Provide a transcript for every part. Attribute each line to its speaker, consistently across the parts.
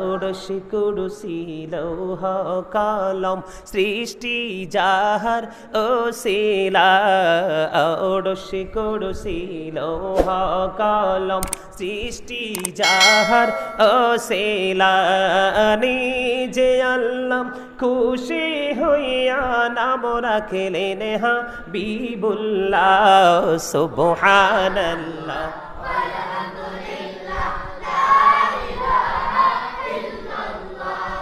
Speaker 1: আরশি কুরসি কলম সৃষ্টি যাহার ও শিলা আরশি কুরসি লৌহ কলম সৃষ্টি যাহার ও শিলা নিজে আল্লাহ খুশি হইয়া নাম রাখলেন হা বিবুল্লাহ সুবহানাল্লাহ।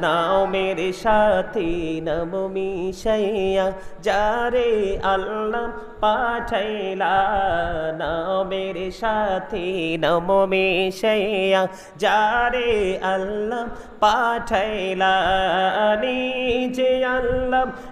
Speaker 1: নাও মেরে সাথে নম মিশাইয়া, যারে আল্লাহ পাঠাইলা, নাও মেরে সাথে নম মিশাইয়া, যারে আল্লাহ পাঠাইলা, নিজে আল্লাহ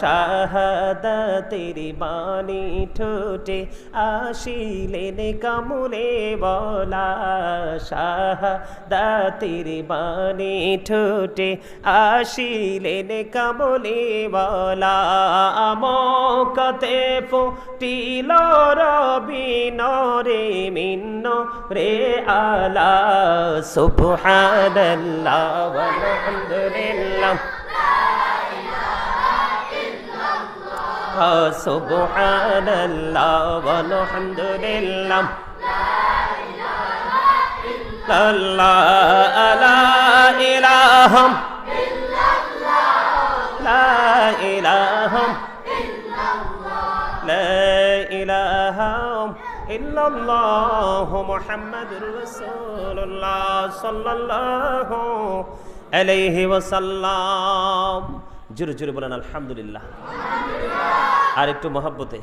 Speaker 1: শাহাদাতের বাণী ঠোঁটে আসিলেন কামুলে বলা। শাহাদাতের বাণী ঠোঁটে আসিলেন কামুলে বলা। আমকতে ফুটিল রবি নরে মিন্ন রে আলা। সুবহানাল্লাহ ওয়ালহামদুলিল্লাহ ওয়াসাল্লাম। জোরে জোরে বলেন আলহামদুলিল্লাহ। আর একটু মহাব্বতে।